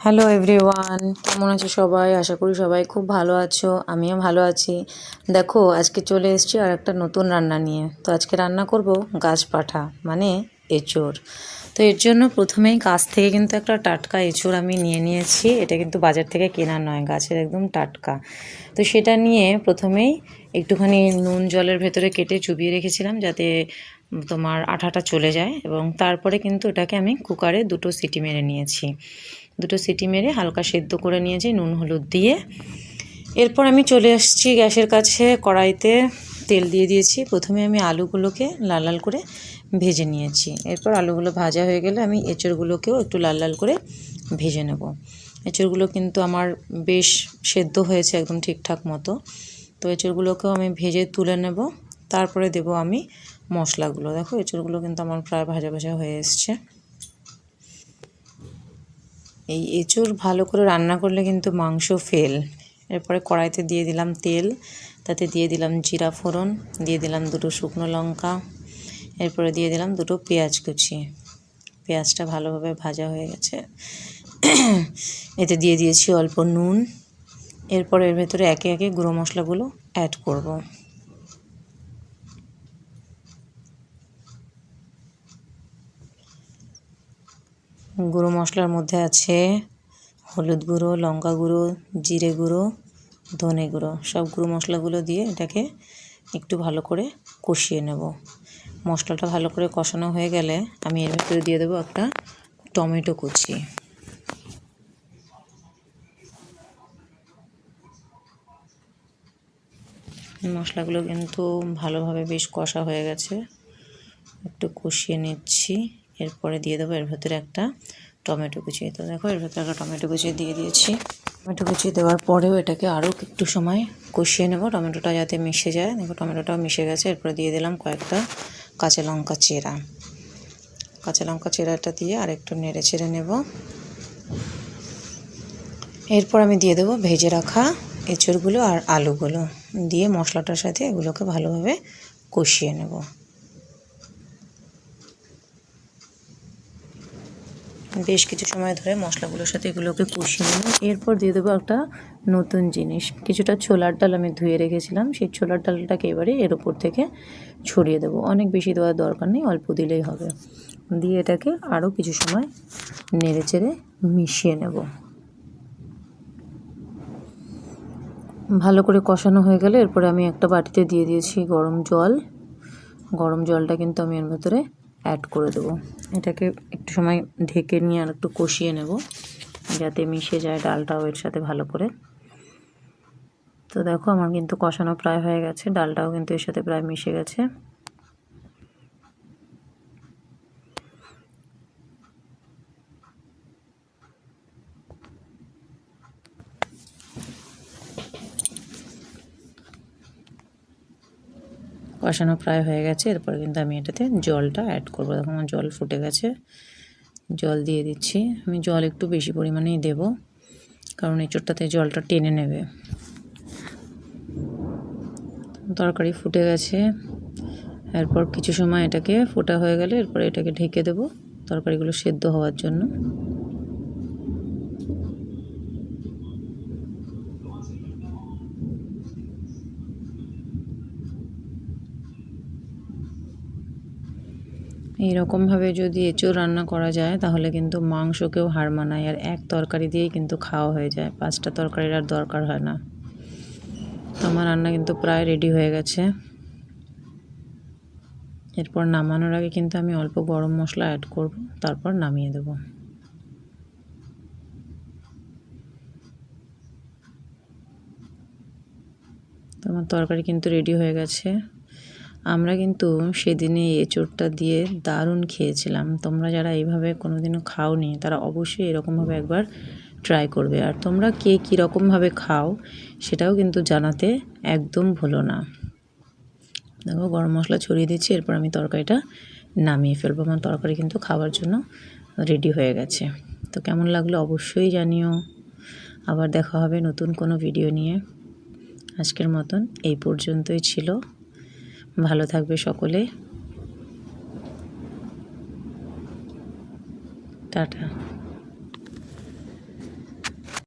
Hello everyone কেমন আছো সবাই? আশা করি সবাই খুব ভালো আছো। আমিও ভালো আছি। দেখো, আজকে চলে এসেছি আর একটা নতুন রান্না নিয়ে। তো আজকে রান্না করব গাছ পাঠা মানে এঁচোড়। তো এর জন্য প্রথমেই গাছ থেকে কিন্তু একটা টাটকা এঁচোড় আমি নিয়ে নিয়েছি। এটা কিন্তু বাজার থেকে কেনা নয়, গাছের একদম টাটকা। তো সেটা নিয়ে প্রথমেই একটুখানি নুন জলের ভেতরে কেটে চুবিয়ে রেখেছিলাম যাতে তোমার আঠাটা চলে যায় এবং তারপরে কিন্তু এটাকে আমি কুকারে দুটো সিটি মেরে নিয়েছি। দুটো সিটি মেরে হালকা সেদ্ধ করে নিয়েছি, নুন, হলুদ দিয়ে। এরপর আমি চলে আসছি গ্যাসের কাছে, কড়াইতে তেল দিয়ে দিয়েছি। প্রথমে আমি আলুগুলোকে লাল লাল করে ভেজে নিয়েছি। এরপর আলুগুলো ভাজা হয়ে গেলে আমি এঁচড়গুলোকেও একটু লাল লাল করে ভেজে নেব। এঁচড়গুলো কিন্তু আমার বেশ সেদ্ধ হয়েছে একদম ঠিকঠাক মতো। তো এঁচড়গুলোকেও আমি ভেজে তুলে নেব। তারপরে দেব আমি মশলাগুলো। দেখো, এঁচড়গুলো কিন্তু আমার প্রায় ভাজা ভাজা হয়ে এসছে। এই এঁচুর ভালো করে রান্না করলে কিন্তু মাংস ফেল এরপরে কড়াইতে দিয়ে দিলাম তেল, তাতে দিয়ে দিলাম জিরা ফোড়ন, দিয়ে দিলাম দুটো শুকনো লঙ্কা, এরপরে দিয়ে দিলাম দুটো পেঁয়াজ কুচি। পেঁয়াজটা ভালোভাবে ভাজা হয়ে গেছে। এতে দিয়ে দিয়েছি অল্প নুন। এরপর এর ভেতরে একে একে গুঁড়ো মশলাগুলো অ্যাড করব। গুঁড়ো মশলার মধ্যে আছে হলুদ গুঁড়ো, লঙ্কা গুঁড়ো, জিরে গুঁড়ো, ধনে গুঁড়ো। সব গুঁড়ো মশলাগুলো দিয়ে এটাকে একটু ভালো করে কষিয়ে নেব। মশলাটা ভালো করে কষানো হয়ে গেলে আমি এর ভিতরে দিয়ে দেবো একটা টমেটো কুচি। মশলাগুলো কিন্তু ভালোভাবে বেশ কষা হয়ে গেছে। একটু কষিয়ে নিচ্ছি। এরপরে দিয়ে দেবো এর ভেতরে একটা টমেটো কুচি। তো দেখো, এর ভেতরে একটা টমেটো কুচি দিয়ে দিয়েছি। টমেটো কুচি দেওয়ার পরেও এটাকে আরও একটু সময় কষিয়ে নেব। টমেটোটা যাতে মিশে যায়। দেখো, টমেটোটাও মিশে গেছে। এরপরে দিয়ে দিলাম কয়েকটা কাঁচা লঙ্কা চেরা। কাঁচা লঙ্কা চেরাটা দিয়ে আর একটু নেড়ে চেড়ে নেব। এরপর আমি দিয়ে দেবো ভেজে রাখা এঁচড়গুলো আর আলুগুলো। দিয়ে মশলাটার সাথে এগুলোকে ভালোভাবে কষিয়ে নেব। বেশ কিছু সময় ধরে মশলাগুলোর সাথে এগুলোকে কষিয়ে নেব এরপর দিয়ে দেবো একটা নতুন জিনিস। কিছুটা ছোলার ডাল আমি ধুয়ে রেখেছিলাম, সেই ছোলার ডালটাকে এবারে এর ওপর থেকে ছড়িয়ে দেবো। অনেক বেশি দেওয়ার দরকার নেই, অল্প দিলেই হবে। দিয়ে এটাকে আরও কিছু সময় নেড়ে চেড়ে মিশিয়ে নেব। ভালো করে কষানো হয়ে গেলে এরপরে আমি একটা বাটিতে দিয়ে দিয়েছি গরম জল। গরম জলটা কিন্তু আমি এর ভেতরে অ্যাড করে দেবো। এটাকে একটু সময় ঢেকে নিয়ে আর একটু কষিয়ে নেব, যাতে মিশে যায় ডালটাও এর সাথে ভালো করে। তো দেখো, আমার কিন্তু কষানো প্রায় হয়ে গেছে, ডালটাও কিন্তু এর সাথে প্রায় মিশে গেছে। কষানো প্রায় হয়ে গেছে। এরপর কিন্তু আমি এটাতে জলটা অ্যাড করব। দেখো আমার জল ফুটে গেছে। জল দিয়ে দিচ্ছি। আমি জল একটু বেশি পরিমাণেই দেব, কারণ এঁচোড়টাতে জলটা টেনে নেবে। তরকারি ফুটে গেছে। এরপর কিছু সময় এটাকে ফোটা হয়ে গেলে এরপর এটাকে ঢেকে দেবো তরকারিগুলো সেদ্ধ হওয়ার জন্য। এইরকমভাবে যদি এঁচোড় রান্না করা যায়, তাহলে কিন্তু মাংসকেও হার মানায় আর এক তরকারি দিয়েই কিন্তু খাওয়া হয়ে যায়। পাঁচটা তরকারির আর দরকার হয় না। আমার রান্না কিন্তু প্রায় রেডি হয়ে গেছে। এরপর নামানোর আগে কিন্তু আমি অল্প গরম মশলা অ্যাড করব, তারপর নামিয়ে দেব। তো আমার তরকারি কিন্তু রেডি হয়ে গেছে। আমরা কিন্তু সেদিনে এঁচোড়টা দিয়ে দারুণ খেয়েছিলাম। তোমরা যারা এইভাবে কোনো দিনও খাওনি, তারা অবশ্যই এরকমভাবে একবার ট্রাই করবে। আর তোমরা কে কীরকমভাবে খাও, সেটাও কিন্তু জানাতে একদম ভুলো না। দেখো, গরম মশলা ছড়িয়ে দিচ্ছি, এরপর আমি তরকারিটা নামিয়ে ফেলব আমার তরকারি কিন্তু খাওয়ার জন্য রেডি হয়ে গেছে। তো কেমন লাগল অবশ্যই জানিও। আবার দেখা হবে নতুন কোনো ভিডিও নিয়ে। আজকের মতন এই পর্যন্তই ছিল। ভালো থাকবে সকলে। টাটা।